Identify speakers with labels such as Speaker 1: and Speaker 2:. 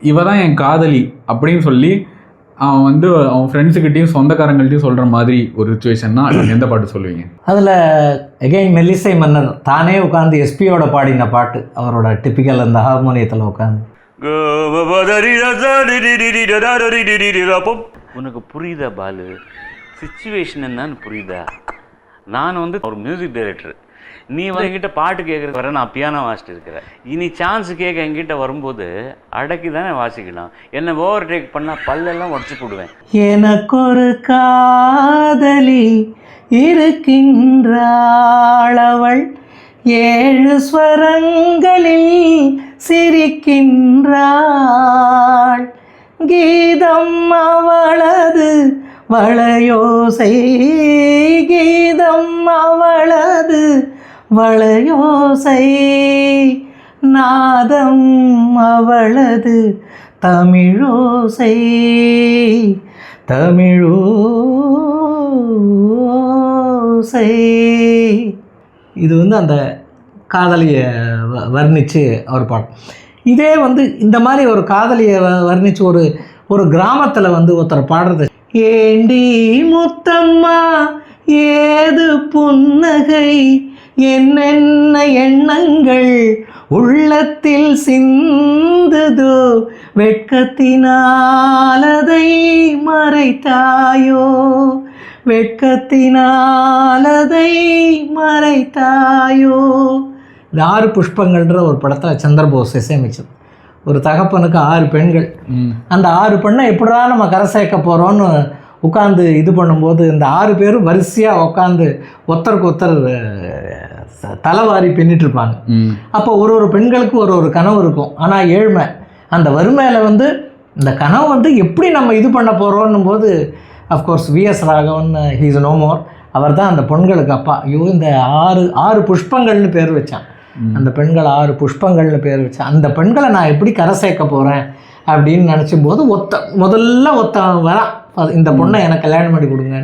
Speaker 1: இவ தான் என் காதலி அப்படின்னு சொல்லி அவன் வந்து அவன் ஃப்ரெண்ட்ஸுக்கிட்டையும் சொந்தக்காரங்கள்ட்டையும் சொல்கிற மாதிரி ஒரு சுச்சுவேஷன்னா எந்த பாட்டு சொல்லுவீங்க?
Speaker 2: அதில் எகைன் மெல்லிசை மன்னர் தானே உட்காந்து எஸ்பியோட பாடின பாட்டு. அவரோட டிப்பிக்கல் அந்த ஹார்மோனியத்தில் உட்காந்து
Speaker 3: உனக்கு புரியுதா பாலு? சுச்சுவேஷன் என்னன்னு புரியுதா? நான் வந்து ஒரு மியூசிக் டைரக்டர் நீ வந்து என்கிட்ட பாட்டு கேட்குற வர நான் பியானோ வாசிட்டு இருக்கிறேன். இனி சான்ஸ் கேட்க என்கிட்ட வரும்போது அடக்கி தானே வாசிக்கலாம். என்னை ஓவர் டேக் பண்ணால் பல்லெல்லாம் உடச்சி போடுவேன்.
Speaker 2: எனக்கொரு காதலி இருக்கின்றாள் அவள் ஏழு ஸ்வரங்களில் சிரிக்கின்றாள். கீதம் அவளது வளையோசை. கீதம் அவளது வளையோசை. நாதம் அவளது தமிழோசை. தமிழோசை. இது வந்து அந்த காதலியை வ- வர்ணித்து அவர் பாடும் இதே வந்து இந்த மாதிரி ஒரு காதலியை வ- வர்ணித்து ஒரு ஒரு கிராமத்தில் வந்து ஒருத்தர் பாடுறது. ஏண்டி முத்தம்மா ஏது புன்னகை என்னென்ன எண்ணங்கள் உள்ளத்தில் சிந்துதோ வெட்கத்தினாலதை மறைத்தாயோ? வெட்கத்தினாலதை மறைத்தாயோ? இந்த ஆறு புஷ்பங்கள்ன்ற ஒரு படத்தில் சந்திரபோஸ் இசையமைச்சது. ஒரு தகப்பனுக்கு ஆறு பெண்கள். அந்த ஆறு பெண்ணை எப்படா நம்ம கரை சேர்க்க போகிறோன்னு உட்காந்து இது பண்ணும்போது இந்த ஆறு பேரும் வரிசையாக உட்காந்து ஒருத்தருக்கு ஒருத்தர் அஹ், தலைவாரி பின்னிட்டு இருப்பாங்க. அப்போ ஒரு ஒரு பெண்களுக்கு ஒரு ஒரு கனவு இருக்கும். ஆனால் ஏழ்மை. அந்த வறுமையில் வந்து இந்த கனவு வந்து எப்படி நம்ம இது பண்ண போகிறோன்னும் போது of course VS Raghavan he's no more அவர் தான் அந்த பெண்களுக்கு அப்பா. ஐயோ இந்த ஆறு ஆறு புஷ்பங்கள்னு பேர் வச்சான். அந்த பெண்கள் ஆறு புஷ்பங்கள்னு பேர் வச்சான். அந்த பெண்களை நான் எப்படி கரை சேர்க்க போகிறேன் அப்படின்னு நினச்சும் போது ஒத்த முதல்ல ஒருத்தன் வரான். அது இந்த பொண்ணை எனக்கு கல்யாணம் பண்ணி கொடுங்க